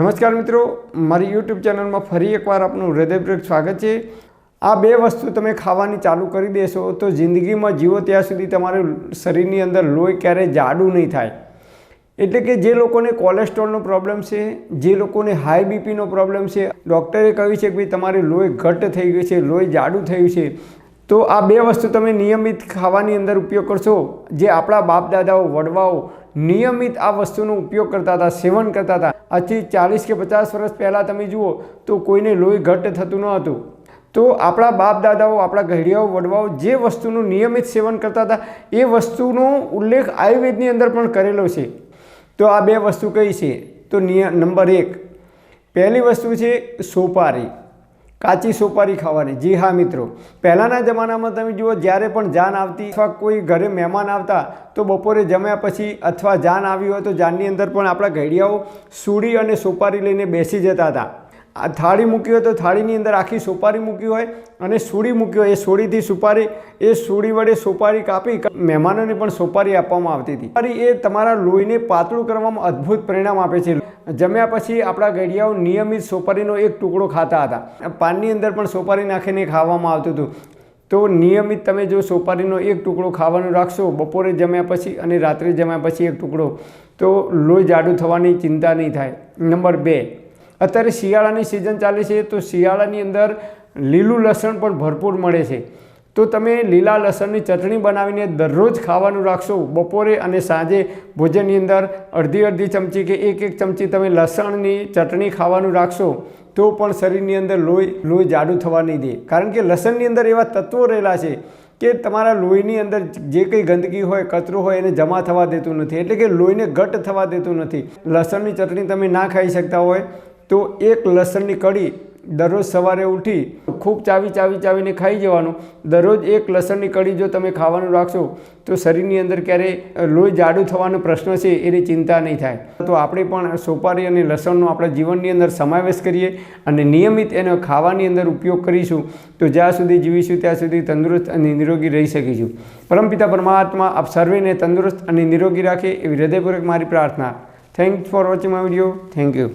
નમસ્કાર મિત્રો, મારી યુટ્યુબ ચેનલમાં ફરી એકવાર આપનું હૃદયપૂર્વક સ્વાગત છે. આ બે વસ્તુ તમે ખાવાની ચાલુ કરી દેશો તો જિંદગીમાં જીવો ત્યાં સુધી તમારું શરીરની અંદર લોહી ક્યારેય જાડું નહીં થાય. એટલે કે જે લોકોને કોલેસ્ટ્રોલનો પ્રોબ્લેમ છે, જે લોકોને હાઈ બીપીનો પ્રોબ્લેમ છે, ડૉક્ટરે કહ્યું છે કે ભાઈ તમારી લોહી ઘટ્ટ થઈ ગઈ છે, લોહી જાડું થયું છે. તો આ બે વસ્તુ તમે નિયમિત ખાવાની અંદર ઉપયોગ કરશો. જે આપણા બાપ દાદાઓ વડવાઓ નિયમિત આ વસ્તુનો ઉપયોગ કરતા હતા, સેવન કરતા હતા. આજથી ચાલીસ કે પચાસ વર્ષ પહેલાં તમે જુઓ તો કોઈને લોહી ઘટ્ટ થતું ન હતું. તો આપણા બાપ દાદાઓ આપણા ઘડિયાઓ વડવાઓ જે વસ્તુનું નિયમિત સેવન કરતા હતા, એ વસ્તુનો ઉલ્લેખ આયુર્વેદની અંદર પણ કરેલો છે. તો આ બે વસ્તુ કઈ છે? તો નિય, નંબર એક. પહેલી વસ્તુ છે સોપારી. કાચી સોપારી ખાવાની. જી હા, મિત્રો. પહેલાંના જમાનામાં તમે જુઓ, જ્યારે પણ જાન આવતી અથવા કોઈ ઘરે મહેમાન આવતા, તો બપોરે જમ્યા પછી અથવા જાન આવી હોય તો જાનની અંદર પણ આપણા ઘડિયાઓ, સૂડી અને સોપારી લઈને બેસી જતા હતા. આ થાળી મૂકી હોય તો થાળીની અંદર આખી સોપારી મૂકી હોય અને સૂડી મૂકી હોય. એ સુડીથી સુપારી, એ સૂડી વડે સોપારી કાપી મહેમાનોને પણ સોપારી આપવામાં આવતી હતી. સોપારી એ તમારા લોહીને પાતળું કરવામાં અદ્ભુત પરિણામ આપે છે. જમ્યા પછી આપણા ગડિયાઓ નિયમિત સોપારીનો એક ટુકડો ખાતા હતા. પાનની અંદર પણ સોપારી નાખીને ખાવામાં આવતું હતું. તો નિયમિત તમે જો સોપારીનો એક ટુકડો ખાવાનો રાખશો, બપોરે જમ્યા પછી અને રાત્રે જમ્યા પછી એક ટુકડો, તો લોહી જાડું થવાની ચિંતા નહીં થાય. નંબર બે અત્યારે શિયાળાની સિઝન ચાલે છે, તો શિયાળાની અંદર લીલું લસણ પણ ભરપૂર મળે છે. તો તમે લીલા લસણની ચટણી બનાવીને દરરોજ ખાવાનું રાખશો. બપોરે અને સાંજે ભોજનની અંદર અડધી અડધી ચમચી કે એક એક ચમચી તમે લસણની ચટણી ખાવાનું રાખશો, તો પણ શરીરની અંદર લોહી લોહી જાડું થવા નહીં દે. કારણ કે લસણની અંદર એવા તત્વો રહેલા છે કે તમારા લોહીની અંદર જે કંઈ ગંદકી હોય, કચરો હોય, એને જમા થવા દેતું નથી. એટલે કે લોહીને ઘટ થવા દેતું નથી. લસણની ચટણી તમે ના ખાઈ શકતા હોય તો એક લસણની કઢી દરરોજ સવારે ઉઠી ખૂબ ચાવી ચાવી ચાવીને ખાઈ જવાનું. દરરોજ એક લસણની કઢી જો તમે ખાવાનું રાખશો, તો શરીરની અંદર ક્યારેય લોહી જાડું થવાનો પ્રશ્ન છે એની ચિંતા નહીં થાય. તો આપણે પણ સોપારી અને લસણનો આપણા જીવનની અંદર સમાવેશ કરીએ અને નિયમિત એનો ખાવાની અંદર ઉપયોગ કરીશું. તો જ્યાં સુધી જીવીશું, ત્યાં સુધી તંદુરસ્ત અને નિરોગી રહી શકીશું. પરમપિતા પરમાત્મા, આપ સર્વેને તંદુરસ્ત અને નિરોગી રાખે એવી હૃદયપૂર્વક મારી પ્રાર્થના. Thank for watching my video thank you